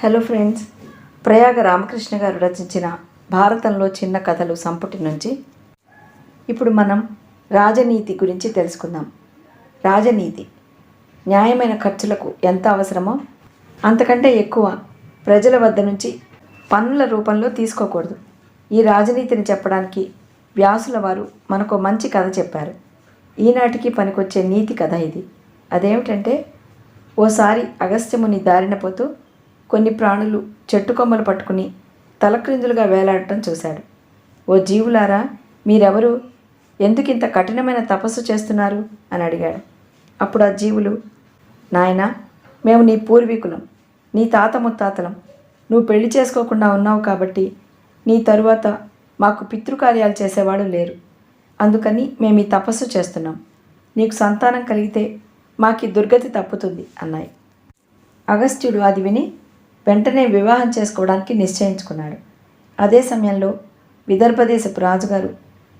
Hello friends Prayag Ramakrishna గారు రచించిన భారతంలో చిన్న కథలు సంపుటి నుంచి ఇప్పుడు మనం రాజనీతి గురించి తెలుసుకుందాం. రాజనీతి. న్యాయమైన ఖర్చులకు ఎంత అవసరమో అంతకంటే ఎక్కువ ప్రజల వద్ద నుంచి పన్నుల రూపంలో తీసుకోకూడదు. ఈ రాజనీతిని చెప్పడానికి వ్యాసుల వారు మనకు మంచి కథ చెప్పారు. ఈనాటికి పనికొచ్చే నీతి కథ ఇది. అదేమిటంటే ఓసారి అగస్త్యముని దారిన పోతూ కొన్ని ప్రాణులు చెట్టు కొమ్మలు పట్టుకుని తలక్రిందులుగా వేలాడటం చూశాడు. ఓ జీవులారా మీరెవరు? ఎందుకింత కఠినమైన తపస్సు చేస్తున్నారు? అని అడిగాడు. అప్పుడు ఆ జీవులు నాయనా మేము నీ పూర్వీకులం నీ తాత ముత్తాతలం. నువ్వు పెళ్ళి చేసుకోకుండా ఉన్నావు కాబట్టి నీ తరువాత మాకు పితృకార్యాలు చేసేవాడు లేరు. అందుకని మేము ఈ తపస్సు చేస్తున్నాం. నీకు సంతానం కలిగితే మాకు దుర్గతి తప్పుతుంది అన్నాయి. అగస్త్యుడు అది విని వెంటనే వివాహం చేసుకోవడానికి నిశ్చయించుకున్నాడు. అదే సమయంలో విదర్భదేశపు రాజుగారు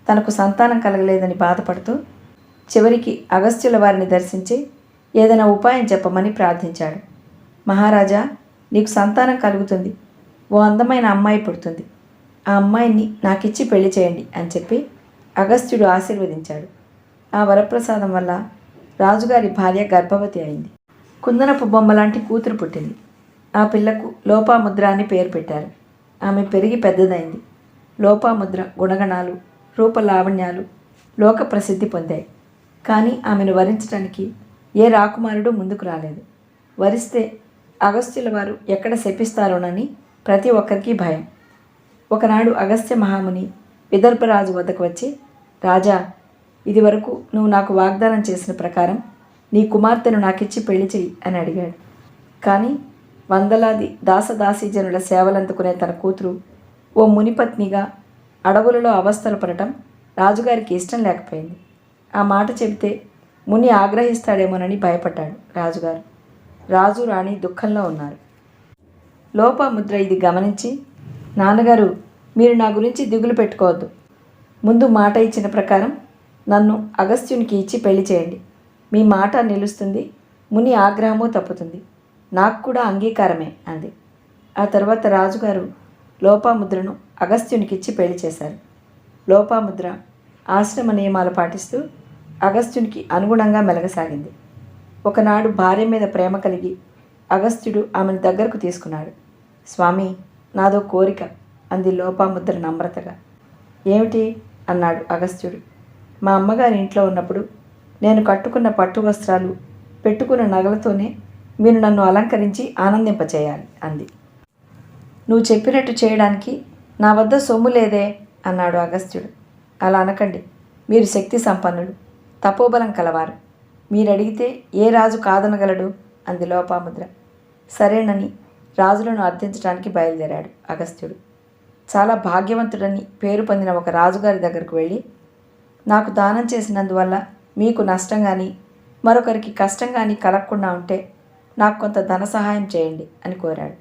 తనకు సంతానం కలగలేదని బాధపడుతూ చివరికి అగస్త్యుల వారిని దర్శించి ఏదైనా ఉపాయం చెప్పమని ప్రార్థించాడు. మహారాజా నీకు సంతానం కలుగుతుంది. ఓ అందమైన అమ్మాయి పుడుతుంది. ఆ అమ్మాయిని నాకిచ్చి పెళ్ళి చేయండి అని చెప్పి అగస్త్యుడు ఆశీర్వదించాడు. ఆ వరప్రసాదం వల్ల రాజుగారి భార్య గర్భవతి అయింది. కుందనపు బొమ్మ లాంటి కూతురు పుట్టింది. ఆ పిల్లకు లోపాముద్ర అని పేరు పెట్టారు. ఆమె పెరిగి పెద్దదైంది. లోపాముద్ర గుణగణాలు రూపలావణ్యాలు లోక ప్రసిద్ధి పొందాయి. కానీ ఆమెను వరించడానికి ఏ రాకుమారుడు ముందుకు రాలేదు. వరిస్తే అగస్త్యుల వారు ఎక్కడ శపిస్తారోనని ప్రతి ఒక్కరికి భయం. ఒకనాడు అగస్త్య మహాముని విదర్భరాజు వద్దకు వచ్చి రాజా ఇదివరకు నువ్వు నాకు వాగ్దానం చేసిన ప్రకారం నీ కుమార్తెను నాకిచ్చి పెళ్ళి చెయ్యి అని అడిగాడు. కానీ వందలాది దాసదాసీ జనుల సేవలందుకునే తన కూతురు ఓ మునిపత్నిగా అడవులలో అవస్థలు పడటం రాజుగారికి ఇష్టం లేకపోయింది. ఆ మాట చెబితే ముని ఆగ్రహిస్తాడేమోనని భయపడ్డాడు రాజుగారు. రాజు రాణి దుఃఖంలో ఉన్నారు. లోపముద్ర ఇది గమనించి నాన్నగారు మీరు నా గురించి దిగులు పెట్టుకోవద్దు. ముందు మాట ఇచ్చిన ప్రకారం నన్ను అగస్త్యునికి ఇచ్చి పెళ్ళి చేయండి. మీ మాట నిలుస్తుంది ముని ఆగ్రహము తప్పుతుంది. నాకు కూడా అంగీకారమే అంది. ఆ తర్వాత రాజుగారు లోపాముద్రను అగస్త్యునికి ఇచ్చి పెళ్ళి చేశారు. లోపాముద్ర ఆశ్రమ నియమాలు పాటిస్తూ అగస్త్యునికి అనుగుణంగా మెలగసాగింది. ఒకనాడు భార్య మీద ప్రేమ కలిగి అగస్త్యుడు ఆమెను దగ్గరకు తీసుకున్నాడు. స్వామి నాదో కోరిక అంది లోపాముద్ర నమ్రతగా. ఏమిటి? అన్నాడు అగస్త్యుడు. మా అమ్మగారి ఇంట్లో ఉన్నప్పుడు నేను కట్టుకున్న పట్టు వస్త్రాలు పెట్టుకున్న నగలతోనే మీరు నన్ను అలంకరించి ఆనందింపచేయాలి అంది. నువ్వు చెప్పినట్టు చేయడానికి నా వద్ద సొమ్ము లేదే అన్నాడు అగస్త్యుడు. అలా అనకండి మీరు శక్తి సంపన్నుడు తపోబలం కలవారు. మీరు అడిగితే ఏ రాజు కాదనగలడు అంది లోపాముద్ర. సరేనని రాజులను అర్థించడానికి బయలుదేరాడు అగస్త్యుడు. చాలా భాగ్యవంతుడని పేరు పొందిన ఒక రాజుగారి దగ్గరకు వెళ్ళి నాకు దానం చేసినందువల్ల మీకు నష్టం కానీ మరొకరికి కష్టం కానీ కలగకుండా ఉంటే నాకు కొంత ధన సహాయం చేయండి అని కోరాడు.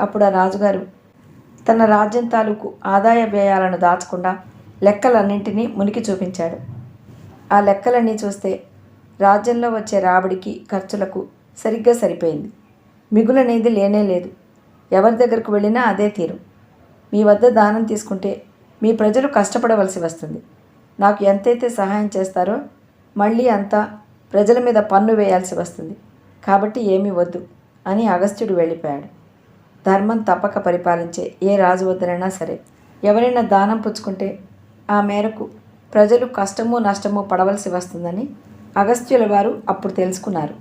అప్పుడు ఆ రాజుగారు తన రాజ్యం తాలూకు ఆదాయ వ్యయాలను దాచకుండా లెక్కలన్నింటినీ మునికి చూపించాడు. ఆ లెక్కలన్నీ చూస్తే రాజ్యంలో వచ్చే రాబడికి ఖర్చులకు సరిగ్గా సరిపోయింది. మిగులనేది లేనే లేదు. ఎవరి దగ్గరకు వెళ్ళినా అదే తీరు. మీ వద్ద దానం తీసుకుంటే మీ ప్రజలు కష్టపడవలసి వస్తుంది. నాకు ఎంతైతే సహాయం చేస్తారో మళ్ళీ అంతా ప్రజల మీద పన్ను వేయాల్సి వస్తుంది. కాబట్టి ఏమి వద్దు అని అగస్త్యుడు వెళ్ళిపోయాడు. ధర్మం తప్పక పరిపాలించే ఏ రాజు వద్దనైనా సరే ఎవరైనా దానం పుచ్చుకుంటే ఆ మేరకు ప్రజలు కష్టము నష్టము పడవలసి వస్తుందని అగస్త్యుల వారు అప్పుడు తెలుసుకున్నారు.